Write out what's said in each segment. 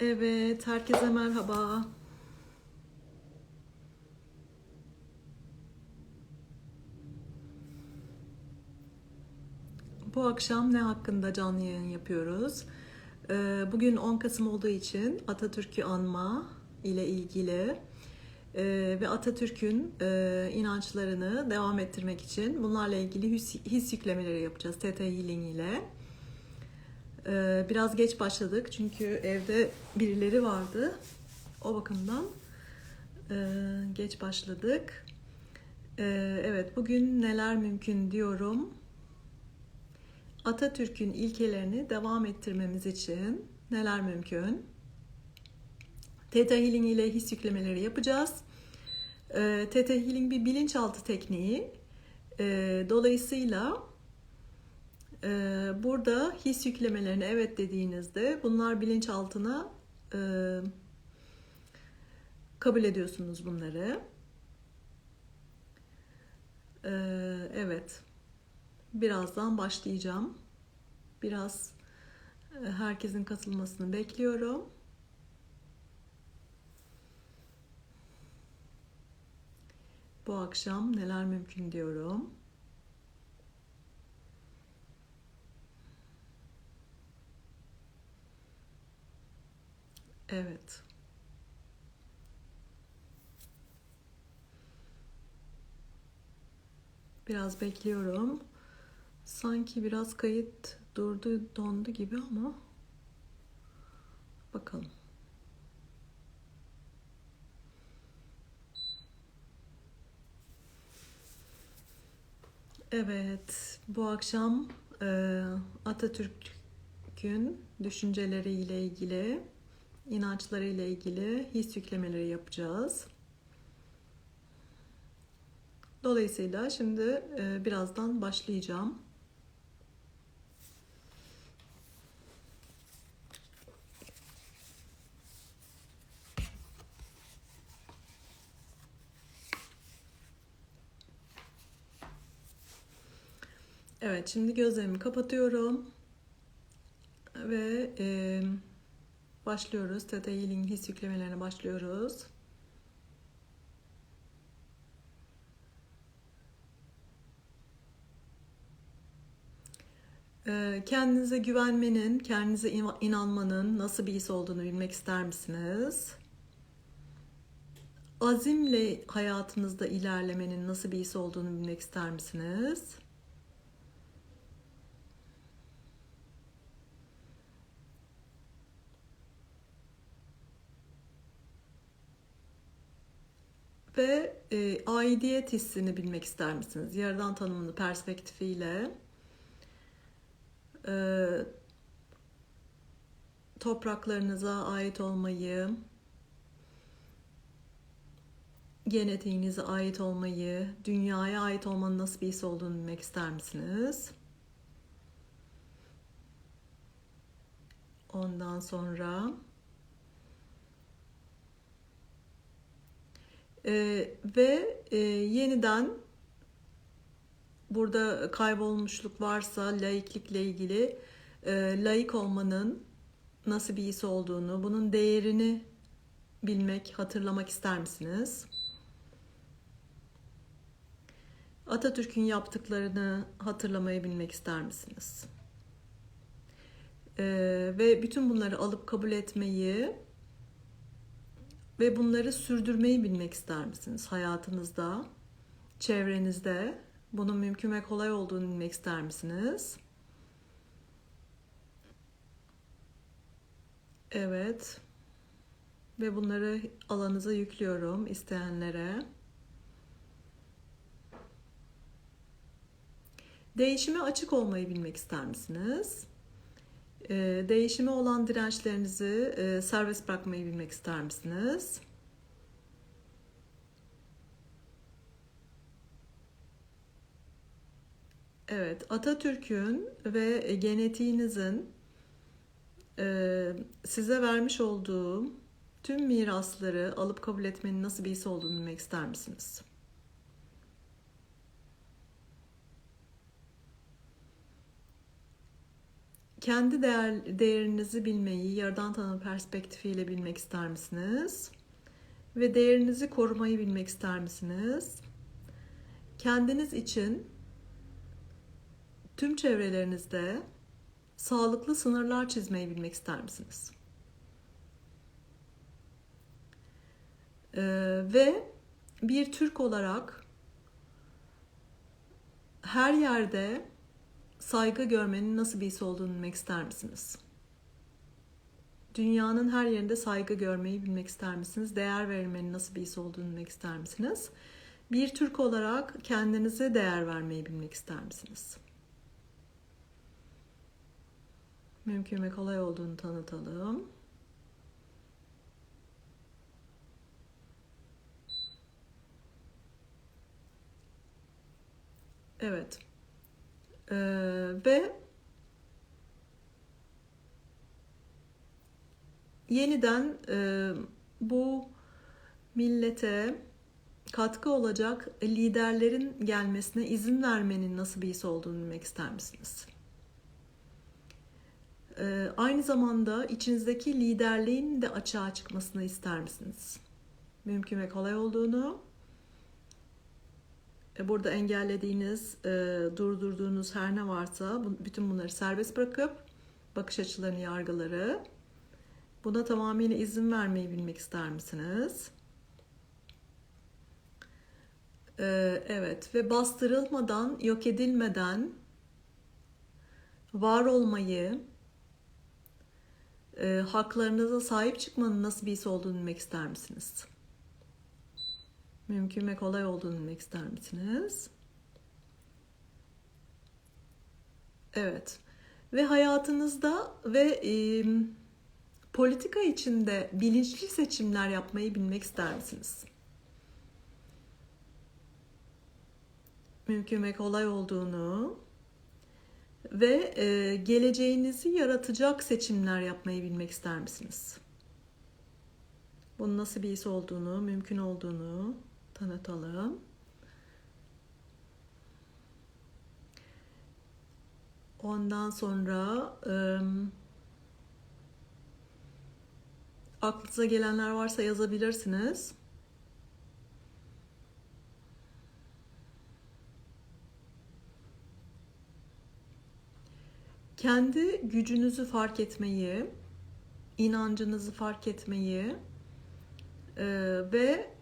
Evet, herkese merhaba. Bu akşam ne hakkında canlı yayın yapıyoruz? Ee, Bugün 10 Kasım olduğu için Atatürk'ü anma ile ilgili e, ve Atatürk'ün e, inançlarını devam ettirmek için bunlarla ilgili his, yüklemeleri yapacağız TT Healing ile. Ee, Biraz geç başladık çünkü evde birileri vardı. O bakımdan e, geç başladık. Ee, Evet, bugün neler mümkün diyorum. Atatürk'ün ilkelerini devam ettirmemiz için neler mümkün? Theta Healing ile his yüklemeleri yapacağız. Theta Healing bir bilinçaltı tekniği. Dolayısıyla e, burada his yüklemelerine evet dediğinizde bunlar bilinçaltına e, kabul ediyorsunuz bunları. Ee, Evet. Birazdan başlayacağım. Biraz e, herkesin katılmasını bekliyorum. Bu akşam neler mümkün diyorum. Evet. Biraz bekliyorum. Sanki biraz kayıt durdu, dondu gibi ama bakalım. Evet, bu akşam Atatürk'ün düşünceleriyle ilgili, inançlarıyla ilgili his yüklemeleri yapacağız. Dolayısıyla şimdi e, birazdan başlayacağım. Evet, şimdi gözlerimi kapatıyorum ve e, başlıyoruz. Theta Healing his yüklemelerine başlıyoruz. E, Kendinize güvenmenin, kendinize in- inanmanın nasıl bir his olduğunu bilmek ister misiniz? Azimle hayatınızda ilerlemenin nasıl bir his olduğunu bilmek ister misiniz? Ve e, aidiyet hissini bilmek ister misiniz? Yaradan tanımını perspektifiyle e, topraklarınıza ait olmayı, genetiğinize ait olmayı, dünyaya ait olmanın nasıl bir his olduğunu bilmek ister misiniz? Ondan sonra Ee, ve e, yeniden burada kaybolmuşluk varsa laiklikle ilgili e, laik olmanın nasıl bir his olduğunu, bunun değerini bilmek, hatırlamak ister misiniz? Atatürk'ün yaptıklarını hatırlamayı bilmek ister misiniz? Ee, ve bütün bunları alıp kabul etmeyi ve bunları sürdürmeyi bilmek ister misiniz hayatınızda, çevrenizde? Bunun mümkün ve kolay olduğunu bilmek ister misiniz? Evet. Ve bunları alanınıza yüklüyorum isteyenlere. Değişime açık olmayı bilmek ister misiniz? Ee, Değişime olan dirençlerinizi e, serbest bırakmayı bilmek ister misiniz? Evet, Atatürk'ün ve genetiğinizin e, size vermiş olduğu tüm mirasları alıp kabul etmenin nasıl bir his olduğunu bilmek ister misiniz? Kendi değer, değerinizi bilmeyi yaradan tanım perspektifiyle bilmek ister misiniz? Ve değerinizi korumayı bilmek ister misiniz? Kendiniz için tüm çevrelerinizde sağlıklı sınırlar çizmeyi bilmek ister misiniz? Ee, ve bir Türk olarak her yerde saygı görmenin nasıl bir his olduğunu bilmek ister misiniz? Dünyanın her yerinde saygı görmeyi bilmek ister misiniz? Değer verilmenin nasıl bir his olduğunu bilmek ister misiniz? Bir Türk olarak kendinize değer vermeyi bilmek ister misiniz? Mümkün ve kolay olduğunu tanıtalım. Evet. Ee, ve yeniden e, bu millete katkı olacak liderlerin gelmesine izin vermenin nasıl bir his olduğunu bilmek ister misiniz? Ee, aynı zamanda içinizdeki liderliğin de açığa çıkmasını ister misiniz? Mümkün ve kolay olduğunu, burada engellediğiniz, e, durdurduğunuz her ne varsa bütün bunları serbest bırakıp bakış açılarını, yargıları buna tamamıyla izin vermeyi bilmek ister misiniz? E, evet ve bastırılmadan, yok edilmeden var olmayı, haklarınıza sahip çıkmanın nasıl bir his olduğunu bilmek ister misiniz? Mümkün ve kolay olduğunu bilmek ister misiniz? Evet. Ve hayatınızda ve e, politika içinde bilinçli seçimler yapmayı bilmek ister misiniz? Mümkün ve kolay olduğunu ve e, geleceğinizi yaratacak seçimler yapmayı bilmek ister misiniz? Bunun nasıl bir his olduğunu, mümkün olduğunu tanıtalım. Ondan sonra e, aklınıza gelenler varsa yazabilirsiniz. Kendi gücünüzü fark etmeyi, inancınızı fark etmeyi e, ve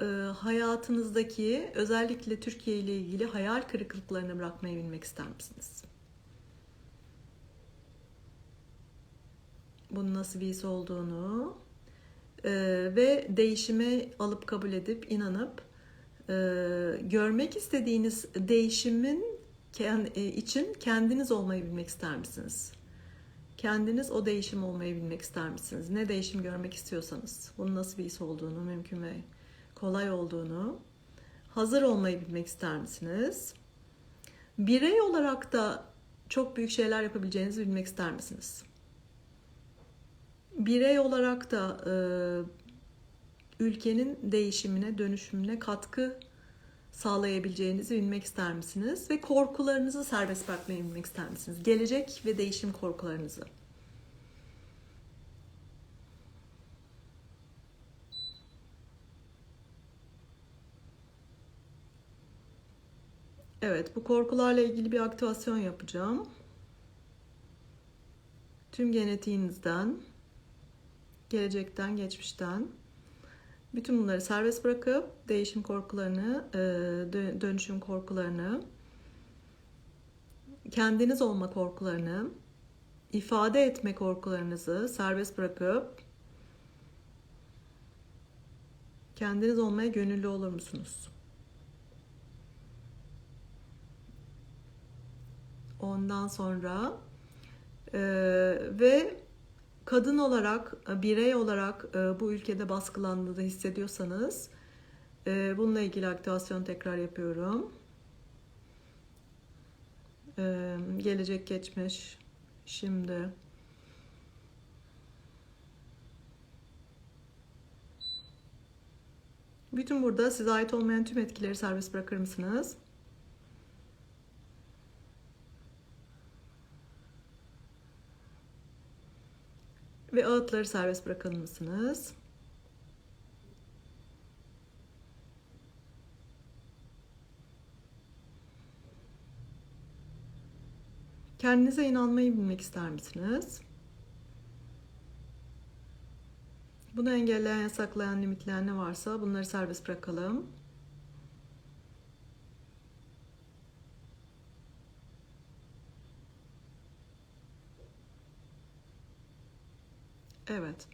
e, hayatınızdaki özellikle Türkiye ile ilgili hayal kırıklıklarını bırakmayı bilmek ister misiniz? Bunun nasıl bir his olduğunu e, ve değişimi alıp kabul edip inanıp e, görmek istediğiniz değişimin e, için kendiniz olmayı bilmek ister misiniz? Kendiniz o değişim olmayı bilmek ister misiniz? Ne değişim görmek istiyorsanız, bunun nasıl bir his olduğunu mümkün ve kolay olduğunu, hazır olmayı bilmek ister misiniz? Birey olarak da çok büyük şeyler yapabileceğinizi bilmek ister misiniz? Birey olarak da e, ülkenin değişimine, dönüşümüne katkı sağlayabileceğinizi bilmek ister misiniz? Ve korkularınızı serbest bırakmayı bilmek ister misiniz? Gelecek ve değişim korkularınızı. Evet, bu korkularla ilgili bir aktivasyon yapacağım. Tüm genetiğinizden, gelecekten, geçmişten bütün bunları serbest bırakıp değişim korkularını, e, dönüşüm korkularını, kendiniz olma korkularını, ifade etme korkularınızı serbest bırakıp kendiniz olmaya gönüllü olur musunuz? Ondan sonra e, ve kadın olarak, birey olarak e, bu ülkede baskılandığını hissediyorsanız e, bununla ilgili aktivasyon tekrar yapıyorum. E, gelecek geçmiş, şimdi. Bütün burada size ait olmayan tüm etkileri serbest bırakır mısınız? Ve ağıtları serbest bırakır mısınız? Kendinize inanmayı bilmek ister misiniz? Bunu engelleyen, yasaklayan, limitleyen ne varsa bunları serbest bırakalım. Evet.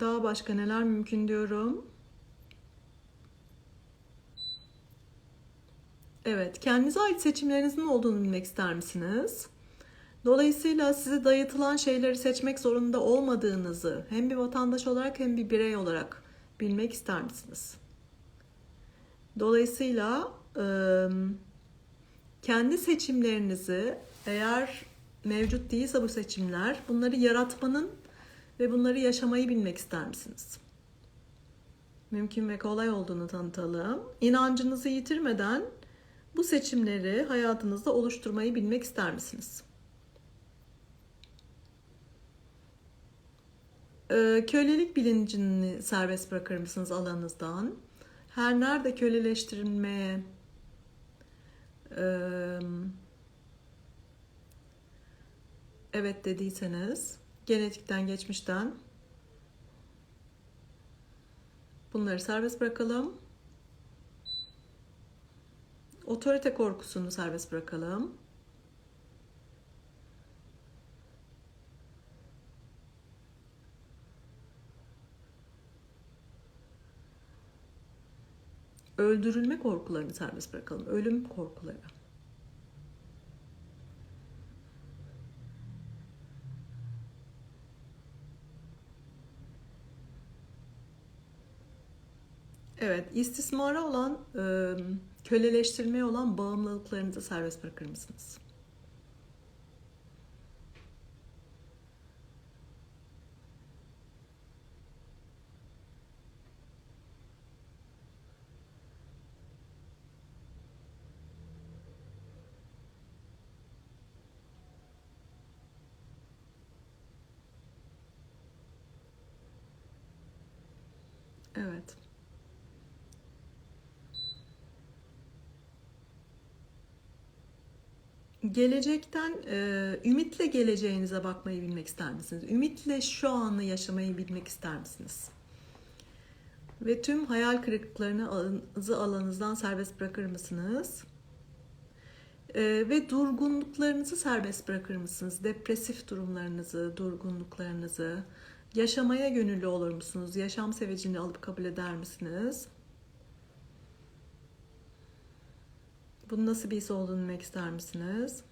Daha başka neler mümkün diyorum. Evet, kendinize ait seçimlerinizin olduğunu bilmek ister misiniz? Dolayısıyla size dayatılan şeyleri seçmek zorunda olmadığınızı hem bir vatandaş olarak hem bir birey olarak bilmek ister misiniz? Dolayısıyla kendi seçimlerinizi eğer mevcut değilse bu seçimler bunları yaratmanın ve bunları yaşamayı bilmek ister misiniz? Mümkün ve kolay olduğunu tanıtalım. İnancınızı yitirmeden bu seçimleri hayatınızda oluşturmayı bilmek ister misiniz? Kölelik bilincini serbest bırakır mısınız alanınızdan? Her nerede köleleştirilmeye evet dediyseniz genetikten geçmişten bunları serbest bırakalım. Otorite korkusunu serbest bırakalım. Öldürülme korkularını serbest bırakalım. Ölüm korkuları. Evet, istismara olan, e, köleleştirmeye olan bağımlılıklarınızı serbest bırakır mısınız? Evet. Gelecekten e, ümitle geleceğinize bakmayı bilmek ister misiniz? Ümitle şu anı yaşamayı bilmek ister misiniz? Ve tüm hayal kırıklıklarınızı alanınızdan serbest bırakır mısınız? E, ve durgunluklarınızı serbest bırakır mısınız? Depresif durumlarınızı, durgunluklarınızı, yaşamaya gönüllü olur musunuz? Yaşam sevecini alıp kabul eder misiniz? Bunun nasıl bir his olduğunu bilmek ister misiniz?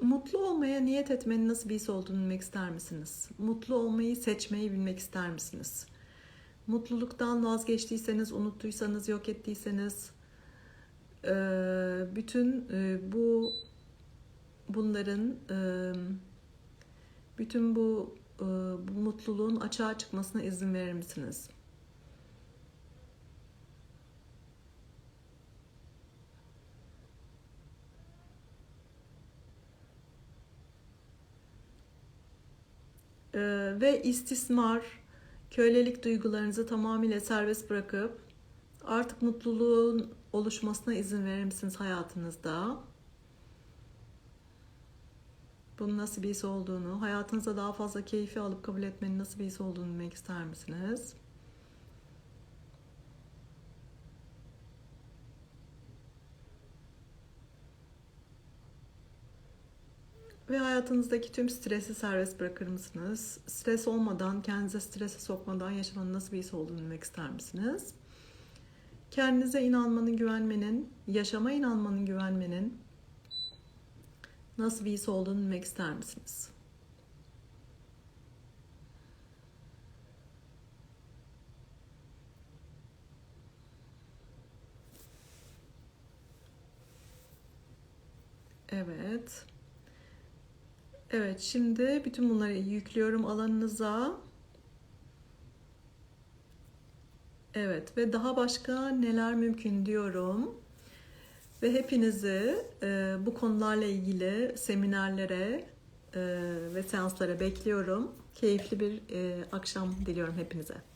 Mutlu olmaya niyet etmenin nasıl bir his olduğunu bilmek ister misiniz? Mutlu olmayı seçmeyi bilmek ister misiniz? Mutluluktan vazgeçtiyseniz, unuttuysanız, yok ettiyseniz bütün bu bunların bütün bu, bu mutluluğun açığa çıkmasına izin verir misiniz? ve istismar, kölelik duygularınızı tamamıyla serbest bırakıp artık mutluluğun oluşmasına izin verir misiniz hayatınızda? bunun nasıl bir his olduğunu, hayatınıza daha fazla keyfi alıp kabul etmenin nasıl bir his olduğunu bilmek ister misiniz? Ve hayatınızdaki tüm stresi serbest bırakır mısınız? Stres olmadan, kendinize strese sokmadan yaşamanın nasıl bir his olduğunu bilmek ister misiniz? Kendinize inanmanın, güvenmenin, yaşama inanmanın, güvenmenin nasıl bir his olduğunu bilmek ister misiniz? Evet. Evet, şimdi bütün bunları yüklüyorum alanınıza. Evet ve daha başka neler mümkün diyorum. Ve hepinizi e, bu konularla ilgili seminerlere e, ve seanslara bekliyorum. Keyifli bir e, akşam diliyorum hepinize.